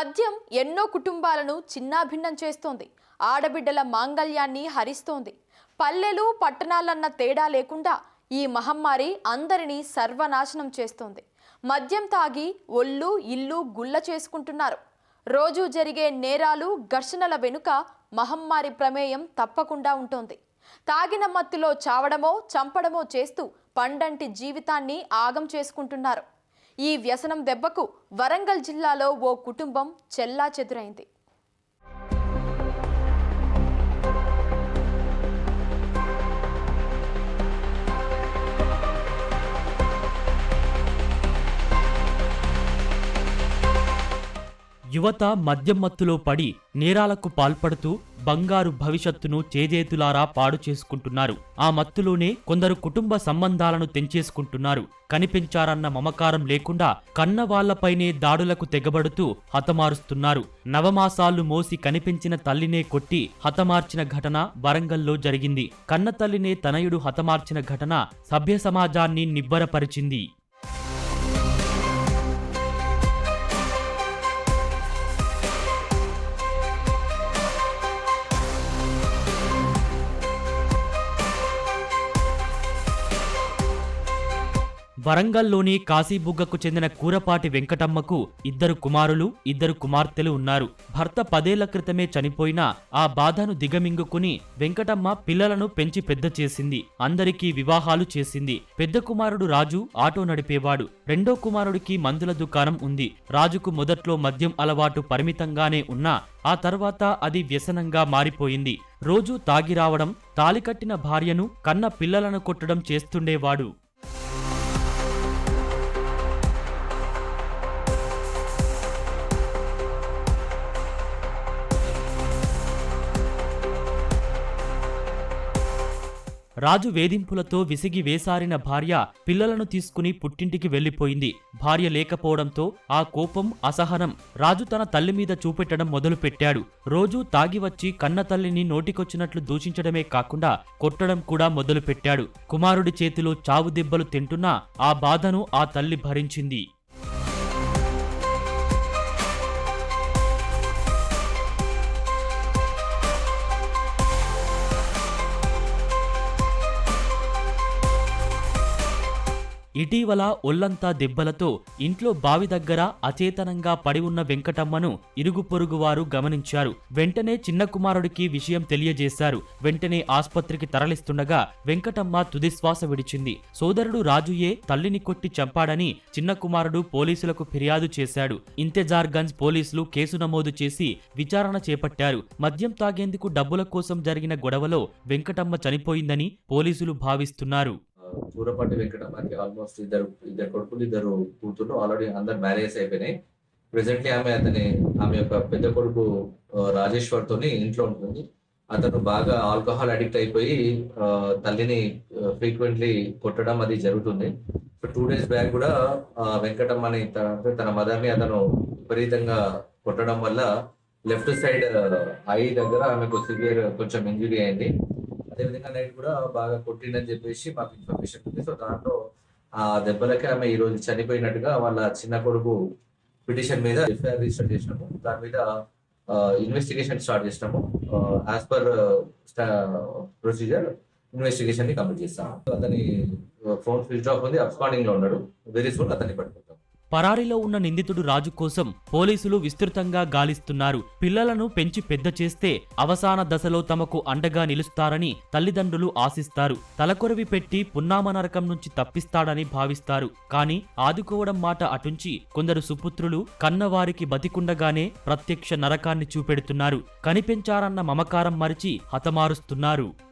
మద్యం ఎన్నో కుటుంబాలను చిన్నాభిన్నం చేస్తోంది. ఆడబిడ్డల మాంగల్యాన్ని హరిస్తోంది. పల్లెలు పట్టణాలన్న తేడా లేకుండా ఈ మహమ్మారి అందరినీ సర్వనాశనం చేస్తోంది. మద్యం తాగి ఒళ్ళు ఇల్లు గుల్ల చేసుకుంటున్నారు. రోజు జరిగే నేరాలు ఘర్షణల వెనుక మహమ్మారి ప్రమేయం తప్పకుండా ఉంటోంది. తాగిన మత్తులో చావడమో చంపడమో చేస్తూ పండంటి జీవితాన్ని ఆగం చేసుకుంటున్నారు. ఈ వ్యసనం దెబ్బకు వరంగల్ జిల్లాలో ఓ కుటుంబం చెల్లా చెదురైంది. యువత మద్యం మత్తులో పడి నేరాలకు పాల్పడుతూ బంగారు భవిష్యత్తును చేజేతులారా పాడు చేసుకుంటున్నారు. ఆ మత్తులోనే కొందరు కుటుంబ సంబంధాలను తెంచేసుకుంటున్నారు. కనిపించారన్న మమకారం లేకుండా కన్న వాళ్ళపైనే దాడులకు తెగబడుతూ హతమారుస్తున్నారు. నవమాసాలు మోసి కనిపించిన తల్లినే కొట్టి హతమార్చిన ఘటన వరంగల్లో జరిగింది. కన్న తల్లినే తనయుడు హతమార్చిన ఘటన సభ్య సమాజాన్ని నిబ్బరపరిచింది. వరంగల్లోని కాశీబుగ్గకు చెందిన కూరపాటి వెంకటమ్మకు ఇద్దరు కుమారులు ఇద్దరు కుమార్తెలు ఉన్నారు. భర్త పదేళ్ళ క్రితమే చనిపోయినా ఆ బాధను దిగమింగుకుని వెంకటమ్మ పిల్లలను పెంచి పెద్ద చేసింది. అందరికీ వివాహాలు చేసింది. పెద్ద కుమారుడు రాజు ఆటో నడిపేవాడు. రెండో కుమారుడికి మందుల దుకాణం ఉంది. రాజుకు మొదట్లో మద్యం అలవాటు పరిమితంగానే ఉన్నా ఆ తర్వాత అది వ్యసనంగా మారిపోయింది. రోజూ తాగి రావడం తాలికట్టిన భార్యను కన్న పిల్లలను కొట్టడం చేస్తుండేవాడు. రాజు వేధింపులతో విసిగి వేసారిన భార్య పిల్లలను తీసుకుని పుట్టింటికి వెళ్ళిపోయింది భార్య లేకపోవడంతో ఆ కోపం అసహనం రాజు తన తల్లి మీద చూపెట్టడం మొదలుపెట్టాడు. రోజూ తాగి వచ్చి కన్న తల్లిని నోటికొచ్చినట్లు దూషించడమే కాకుండా కొట్టడం కూడా మొదలుపెట్టాడు. కుమారుడి చేతిలో చావు దెబ్బలు తింటున్నా ఆ బాధను ఆ తల్లి భరించింది. ఇటీవల ఒళ్ళంతా దెబ్బలతో ఇంట్లో బావి దగ్గర అచేతనంగా పడి ఉన్న వెంకటమ్మను ఇరుగు పొరుగు వారు గమనించారు. వెంటనే చిన్న కుమారుడికి విషయం తెలియజేశారు. వెంటనే ఆస్పత్రికి తరలిస్తుండగా వెంకటమ్మ తుదిశ్వాస విడిచింది. సోదరుడు రాజుయే తల్లిని కొట్టి చంపాడని చిన్న కుమారుడు పోలీసులకు ఫిర్యాదు చేశాడు. ఇంతెజార్గంజ్ పోలీసులు కేసు నమోదు చేసి విచారణ చేపట్టారు. మద్యం తాగేందుకు డబ్బుల కోసం జరిగిన గొడవలో వెంకటమ్మ చనిపోయిందని పోలీసులు భావిస్తున్నారు. కూరపాటి వెంకటమ్మకి ఆల్మోస్ట్ ఇద్దరు ఇద్దరు కొడుకులు ఇద్దరు కూతుర్లు ఆల్రెడీ అందరు మ్యారేజ్ అయిపోయినాయి. ప్రెసెంట్లీ ఆమె అతని ఆమె యొక్క పెద్ద కొడుకు రాజేశ్వర్ తోని ఇంట్లో ఉంటుంది. అతను బాగా ఆల్కహాల్ అడిక్ట్ అయిపోయి తల్లిని ఫ్రీక్వెంట్లీ కొట్టడం అది జరుగుతుంది. సో టూ డేస్ బ్యాక్ కూడా ఆ, వెంకటమ్మని త- అంటే తన మదర్ని అతను విపరీతంగా కొట్టడం వల్ల లెఫ్ట్ సైడ్ ఐ దగ్గర ఆమెకు సివియర్ కొంచెం ఇంజురీ అయింది. అదేవిధంగా నైట్ కూడా బాగా కొట్టిండని చెప్పేసి మాకు ఇన్ఫర్మేషన్ ఉంది. సో దాంట్లో ఆ దెబ్బలకి ఆమె ఈ రోజు చనిపోయినట్టుగా వాళ్ళ చిన్న కొడుకు పిటిషన్ మీద ఎఫ్ఐఆర్ రిజిస్టర్ చేసినాము. దాని మీద ఇన్వెస్టిగేషన్ స్టార్ట్ చేసినాము. యాజ్ పర్ ప్రొసీజర్ ఇన్వెస్టిగేషన్ని కంప్లీట్ చేస్తాము. అతని ఫోన్ స్విచ్ ఆఫ్ ఉంది. అబ్స్పాండింగ్లో ఉన్నాడు. వెరీ సూన్ అతన్ని పట్టుకుంటాం పరారీలో ఉన్న నిందితుడు రాజు కోసం పోలీసులు విస్తృతంగా గాలిస్తున్నారు. పిల్లలను పెంచి పెద్ద చేస్తే అవసాన దశలో తమకు అండగా నిలుస్తారని తల్లిదండ్రులు ఆశిస్తారు. తలకొరవి పెట్టి పున్నామ నరకం నుంచి తప్పిస్తాడని భావిస్తారు. కానీ ఆదుకోవడం మాట అటుంచి కొందరు సుపుత్రులు కన్నవారికి బతికుండగానే ప్రత్యక్ష నరకాన్ని చూపెడుతున్నారు. కనిపెంచారన్న మమకారం మరిచి హతమారుస్తున్నారు.